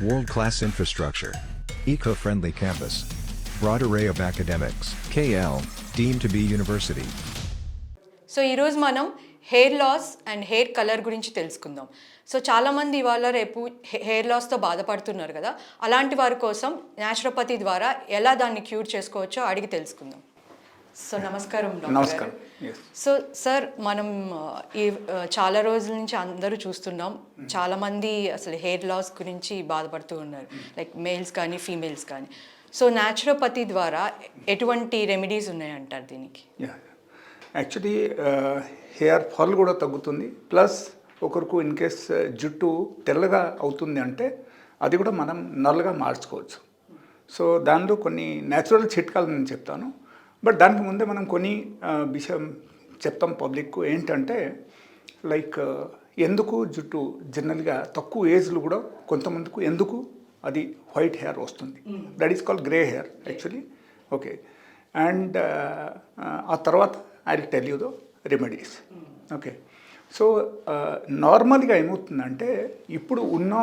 World class infrastructure. Eco friendly campus. Broad array of academics. KL, deemed to be university. So ఈరోజు మనం hair loss and hair colour గురించి తెలుసుకుందాం so చాలామంది ఇవాళ రేపు హె- hair లాస్తో బాధపడుతున్నారు కదా అలాంటి వారి కోసం న్యాచురోపతి ద్వారా ఎలా దాన్ని క్యూర్ చేసుకోవచ్చో అడిగి తెలుసుకుందాం సో నమస్కారం. నమస్కారం. సో సార్ మనం ఈ చాలా రోజుల నుంచి అందరూ చూస్తున్నాం. చాలా మంది అసలు హెయిర్ లాస్ గురించి బాధపడుతూ ఉన్నారు. లైక్ మేల్స్ కానీ ఫీమేల్స్ కానీ. సో న్యాచురోపతి ద్వారా ఎటువంటి రెమెడీస్ ఉన్నాయంటారు దీనికి? యాక్చువల్లీ హెయిర్ ఫాల్ కూడా తగ్గుతుంది. ప్లస్ ఒకరికి ఇన్ కేస్ జుట్టు తెల్లగా అవుతుంది అంటే అది కూడా మనం నల్లగా మార్చుకోవచ్చు. సో దానిలో కొన్ని న్యాచురల్ చిట్కాలు నేను చెప్తాను. బట్ దానికి ముందే మనం కొన్ని విషయం చెప్తాం పబ్లిక్ ఏంటంటే లైక్ ఎందుకు జుట్టు జనరల్గా తక్కువ ఏజ్లో కూడా కొంతమందికి ఎందుకు అది వైట్ హెయిర్ వస్తుంది. That is called grey hair actually. Okay. And ఆ తర్వాత I tell you the remedies. Okay. So నార్మల్గా ఏమవుతుందంటే ఇప్పుడు ఉన్న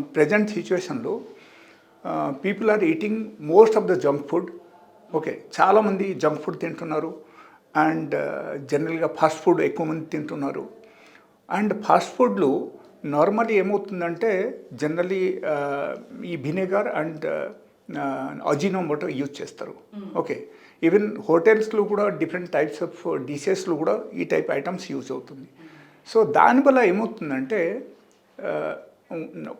ప్రజెంట్ సిచ్యువేషన్లో people are eating most of the junk food okay చాలామంది జంక్ ఫుడ్ తింటున్నారు అండ్ జనరల్గా ఫాస్ట్ ఫుడ్ ఎక్కువ మంది తింటున్నారు. అండ్ ఫాస్ట్ ఫుడ్లు నార్మల్లీ ఏమవుతుందంటే జనరలీ ఈ వినేగర్ అండ్ అజినోమోటో యూజ్ చేస్తారు. ఓకే ఈవెన్ హోటల్స్లో కూడా డిఫరెంట్ టైప్స్ ఆఫ్ డిషెస్లో కూడా ఈ టైప్ ఐటమ్స్ యూజ్ అవుతుంది. సో దానివల్ల ఏమవుతుందంటే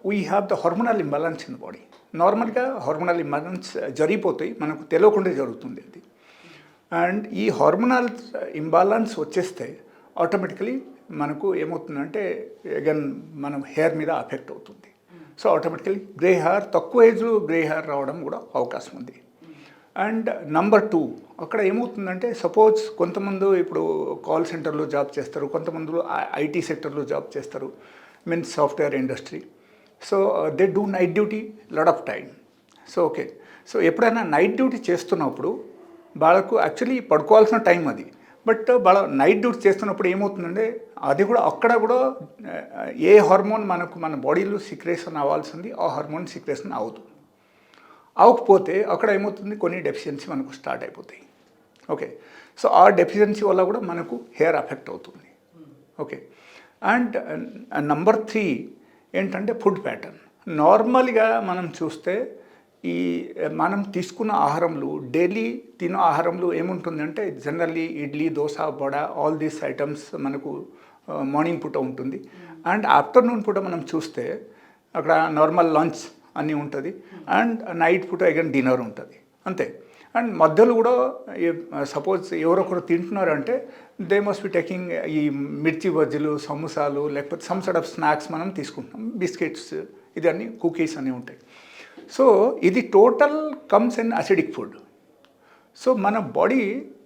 we have the hormonal imbalance in body నార్మల్గా హార్మోనల్ ఇంబాలెన్స్ జరిగిపోతాయి. మనకు తెలియకుండా జరుగుతుంది అది. అండ్ ఈ హార్మోనల్ ఇంబాలెన్స్ వచ్చేస్తే ఆటోమేటికలీ మనకు ఏమవుతుందంటే అగైన్ మనం హెయిర్ మీద అఫెక్ట్ అవుతుంది. సో ఆటోమేటికలీ గ్రే హెయిర్ తక్కువ ఏజ్లో గ్రే హెయిర్ రావడం కూడా అవకాశం ఉంది. అండ్ నంబర్ టూ అక్కడ ఏమవుతుందంటే సపోజ్ కొంతమంది ఇప్పుడు కాల్ సెంటర్లో జాబ్ చేస్తారు కొంతమంది ఐటీ సెక్టర్లో జాబ్ చేస్తారు. Means software industry so they do night duty lot of time so okay so ఎప్పుడైనా నైట్ డ్యూటీ చేస్తున్నప్పుడు వాళ్ళకు యాక్చువల్లీ పడుకోవాల్సిన టైం అది. బట్ వాళ్ళ నైట్ డ్యూటీ చేస్తున్నప్పుడు ఏమవుతుందంటే అది కూడా అక్కడ కూడా uh, ఏ హార్మోన్ మనకు మన బాడీలో సిక్రేషన్ అవ్వాల్సింది ఆ హార్మోన్ సిక్రేషన్ అవుతుంది అవ్వకపోతే అక్కడ ఏమవుతుంది? కొన్ని డెఫిషియన్సీ మనకు స్టార్ట్ అయిపోతాయి. ఓకే సో ఆ డెఫిషియన్సీ వల్ల కూడా మనకు హెయిర్ అఫెక్ట్ అవుతుంది. ఓకే అండ్ నంబర్ త్రీ ఏంటంటే ఫుడ్ ప్యాటర్న్. నార్మల్గా మనం చూస్తే ఈ మనం తీసుకున్న ఆహారంలో డైలీ తినే ఆహారంలో ఏముంటుందంటే generally idli dosa vada all these items మనకు మార్నింగ్ పూట ఉంటుంది. అండ్ ఆఫ్టర్నూన్ పూట మనం చూస్తే అక్కడ నార్మల్ లంచ్ అన్నీ ఉంటుంది. అండ్ నైట్ పూట అగైన్ డిన్నర్ ఉంటుంది. అంతే. అండ్ మధ్యలో కూడా సపోజ్ ఎవరొకరు తింటున్నారు అంటే దే మస్ట్ బి టేకింగ్ ఈ మిర్చి బజ్జీలు సమోసాలు లేకపోతే సమ్ సైడ్ ఆఫ్ స్నాక్స్ మనం తీసుకుంటున్నాం. బిస్కెట్స్ ఇది అన్ని కుకీస్ అన్నీ ఉంటాయి. సో ఇది total comes in acidic food so మన body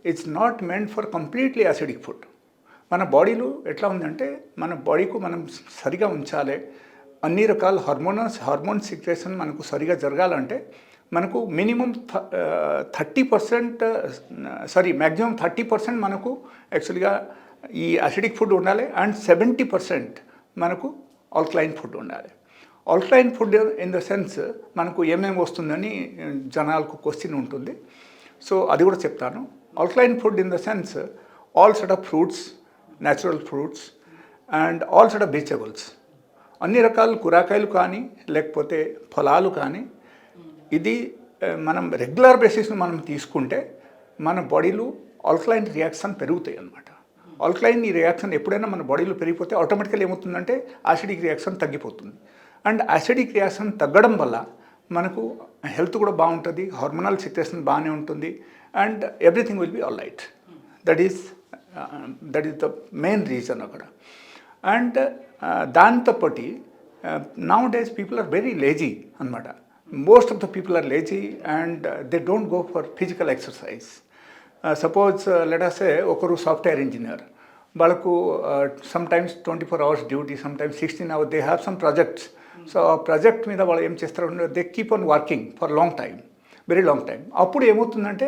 it's not meant for completely acidic food మన బాడీలో ఎట్లా ఉందంటే మన బాడీకు మనం సరిగా ఉంచాలి. అన్ని రకాల హార్మోనల్స్ హార్మోన్ సిక్రేషన్ మనకు సరిగా జరగాలంటే మనకు minimum thirty percent sorry maximum thirty percent మనకు యాక్చువల్గా ఈ అసిడిక్ ఫుడ్ ఉండాలి అండ్ సెవెంటీ పర్సెంట్ మనకు ఆల్కలైన్ ఫుడ్ ఉండాలి. Alkaline food in the sense మనకు ఏమేమి వస్తుందని జనాలకు క్వశ్చన్ ఉంటుంది. సో అది కూడా చెప్తాను. Alkaline food in the sense all set of fruits natural fruits and all set of vegetables. అన్ని రకాల కూరగాయలు కానీ లేకపోతే ఫలాలు కానీ ఇది మనం రెగ్యులర్ బేసిస్ను మనం తీసుకుంటే మన బాడీలో ఆల్కలైన్ రియాక్షన్ పెరుగుతాయి అన్నమాట. ఆల్కలైన్ ఈ రియాక్షన్ ఎప్పుడైనా మన బాడీలో పెరిగిపోతే ఆటోమేటికల్ ఏమవుతుందంటే యాసిడిక్ రియాక్షన్ తగ్గిపోతుంది. అండ్ యాసిడిక్ రియాక్షన్ తగ్గడం వల్ల మనకు హెల్త్ కూడా బాగుంటుంది హార్మోనల్ సిక్రేషన్ బాగానే ఉంటుంది and everything will be all right that is that is the main reason అక్కడ. And దాంతోపాటి nowadays people are very lazy అనమాట most of the people are lazy and they don't go for physical exercise suppose let's say ఒకరు software engineer వాళ్ళకు sometimes twenty four hours duty sometimes sixteen hours they have some projects so ఆ project మీద వాళ్ళు ఏం చేస్తారు? They keep on working for long time very long time అప్పుడు ఏమవుతుందంటే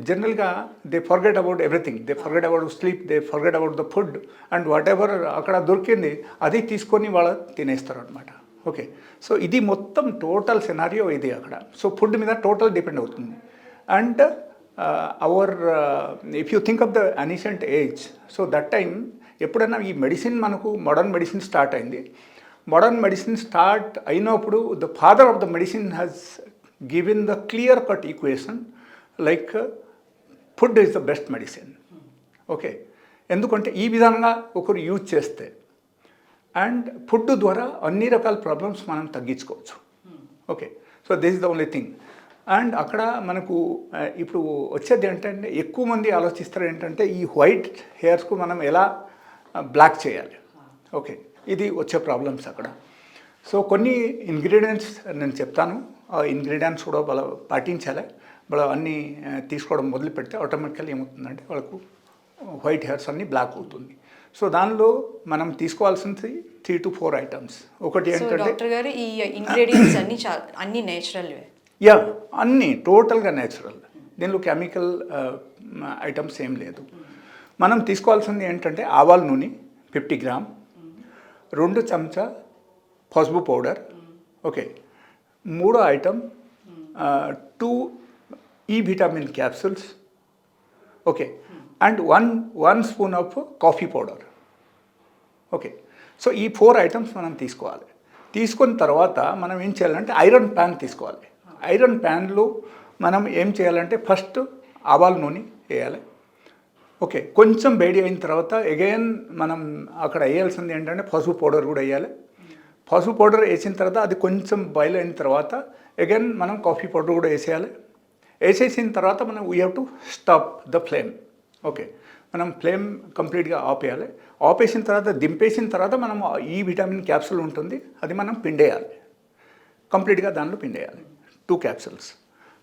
జనరల్గా they forget about everything they forget about sleep they forget about the food and whatever అక్కడ దొరికింది అది తీసుకొని వాళ్ళు తినేస్తారు అనమాట ఓకే సో ఇది మొత్తం టోటల్ సినారియో ఇది అక్కడ. సో ఫుడ్ మీద టోటల్ డిపెండ్ అవుతుంది. And our if you think of the ancient age so that time ఎప్పుడైనా ఈ మెడిసిన్ మనకు మోడర్న్ మెడిసిన్ స్టార్ట్ అయింది. మోడర్న్ మెడిసిన్ స్టార్ట్ అయినప్పుడు the father of the medicine has given the clear cut equation like food is the best medicine okay ఎందుకంటే ఈ విధంగా ఒకరు use చేస్తే అండ్ ఫుడ్ ద్వారా అన్ని రకాల ప్రాబ్లమ్స్ మనం తగ్గించుకోవచ్చు. Okay. So this is the only thing. And అక్కడ మనకు ఇప్పుడు వచ్చేది ఏంటంటే ఎక్కువ మంది ఆలోచిస్తారు ఏంటంటే ఈ వైట్ హెయిర్స్కు మనం ఎలా బ్లాక్ చేయాలి. ఓకే. ఇది వచ్చే ప్రాబ్లమ్స్ అక్కడ. సో కొన్ని ఇంగ్రీడియంట్స్ నేను చెప్తాను. ఆ ఇంగ్రీడియంట్స్ కూడా వాళ్ళ పాటించాలి. వాళ్ళ అన్నీ తీసుకోవడం మొదలు పెడితే ఆటోమేటికల్ ఏమవుతుందంటే వాళ్ళకు వైట్ హెయిర్స్ అన్నీ బ్లాక్ అవుతుంది. సో దానిలో మనం తీసుకోవాల్సింది త్రీ టు ఫోర్ ఐటమ్స్ ఒకటి ఏంటంటే డాక్టర్ గారు ఈ ఇంగ్రీడియంట్స్ అన్ని అన్ని నేచురల్వే యా అన్నీ టోటల్గా నేచురల్ దీనిలో కెమికల్ ఐటమ్స్ ఏం లేదు. మనం తీసుకోవాల్సింది ఏంటంటే ఆవాల నూనె ఫిఫ్టీ గ్రామ్ రెండు చెంచా పసుపు పౌడర్ ఓకే మూడో ఐటమ్ టూ ఈ vitamin capsules okay and one one spoon of coffee powder. Okay. So ఈ ఫోర్ ఐటమ్స్ మనం తీసుకోవాలి. తీసుకున్న తర్వాత మనం ఏం చేయాలంటే ఐరన్ ప్యాన్ తీసుకోవాలి. ఐరన్ ప్యాన్లో మనం ఏం చేయాలంటే ఫస్ట్ ఆవాల నూనె వేయాలి. ఓకే. కొంచెం వేడి అయిన తర్వాత అగైన్ మనం అక్కడ వేయాల్సింది ఏంటంటే పసుపు పౌడర్ కూడా వేయాలి. పసుపు పౌడర్ వేసిన తర్వాత అది కొంచెం బాయిల్ అయిన తర్వాత అగైన్ మనం కాఫీ పౌడర్ కూడా వేసేయాలి. వేసేసిన తర్వాత మనం we have to stop the flame okay. మనం ఫ్లేమ్ కంప్లీట్గా ఆపేయాలి. ఆపేసిన తర్వాత దింపేసిన తర్వాత మనం ఈ విటమిన్ క్యాప్సూల్ ఉంటుంది. అది మనం పిండేయాలి. కంప్లీట్గా దానిలో పిండేయాలి. టూ క్యాప్సూల్స్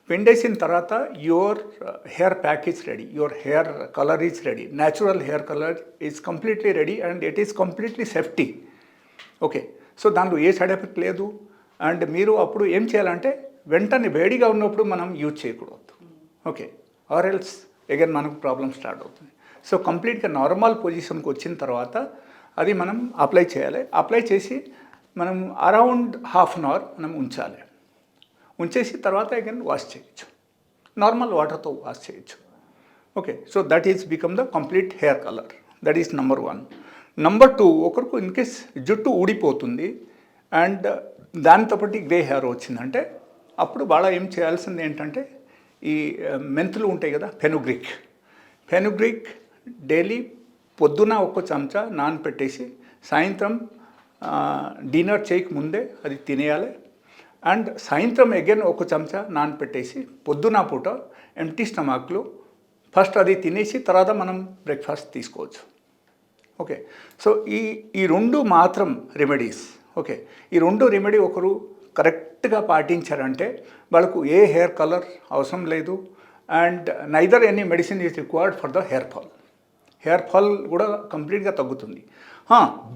పిండేసిన తర్వాత your uh, hair pack is ready. Your hair colour is ready. Natural hair colour is completely ready and it is completely safety. Okay. So దానిలో ఏ సైడ్ ఎఫెక్ట్ లేదు. అండ్ మీరు అప్పుడు ఏం చేయాలంటే వెంటనే వేడిగా ఉన్నప్పుడు మనం యూజ్ చేయకూడదు. ఓకే. ఆర్ ఎల్స్ అగైన్ మనకు ప్రాబ్లమ్ స్టార్ట్ అవుతుంది. సో కంప్లీట్గా నార్మల్ పొజిషన్కి వచ్చిన తర్వాత అది మనం అప్లై చేయాలి. అప్లై చేసి మనం అరౌండ్ హాఫ్ అన్ అవర్ మనం ఉంచాలి. ఉంచేసి తర్వాత అగైన్ వాష్ చేయొచ్చు. నార్మల్ వాటర్తో వాష్ చేయొచ్చు. Okay so that is become the complete hair colour that is number one number two ఒకరికి ఇన్ కేస్ జుట్టు ఊడిపోతుంది అండ్ దానితో పాటు గ్రే హెయిర్ వచ్చిందంటే అప్పుడు వాళ్ళ ఏం చేయాల్సింది ఏంటంటే ఈ మెంతులు ఉంటాయి కదా ఫెనుగ్రిక్. ఫెనుగ్రిక్ డైలీ పొద్దున ఒక్క చెంచా నానపెట్టేసి సాయంత్రం డిన్నర్ చేయక ముందే అది తినేయాలి. అండ్ సాయంత్రం అగైన్ ఒక చెంచా నానపెట్టేసి పొద్దున పూట ఎంటీ స్టమాక్లో ఫస్ట్ అది తినేసి తర్వాత మనం బ్రేక్ఫాస్ట్ తీసుకోవచ్చు. ఓకే. సో ఈ ఈ రెండు మాత్రం రెమెడీస్ ఓకే. ఈ రెండు రెమెడీ ఒకరు కరెక్ట్గా పాటించారంటే వాళ్ళకు ఏ హెయిర్ కలర్ అవసరం లేదు. And neither any medicine is required for the hair fall. Hair fall కూడా కంప్లీట్గా తగ్గుతుంది.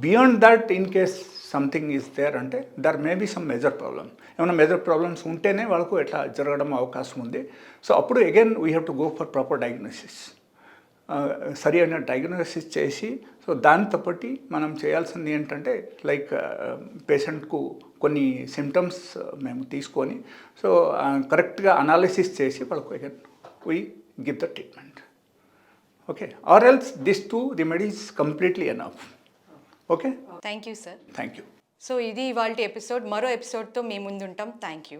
Beyond that in case something is there అంటే there may be some major problem. ఏమైనా మేజర్ ప్రాబ్లమ్స్ ఉంటేనే వాళ్ళకు ఎట్లా జరగడం అవకాశం ఉంది. సో అప్పుడు again we have to go for proper diagnosis. సరి అయిన డయాగ్నోసిస్ చేసి సో దాంతో పాటు మనం చేయాల్సింది ఏంటంటే లైక్ పేషెంట్కు కొన్ని సిమ్టమ్స్ మేము తీసుకొని సో కరెక్ట్గా అనాలిసిస్ చేసి వాళ్ళకు we give the treatment okay or else this two remedies completely enough okay thank you sir thank you so ఇది ఇవాళ ఎపిసోడ్ మరో ఎపిసోడ్తో మీ ముందుంటాం. Thank you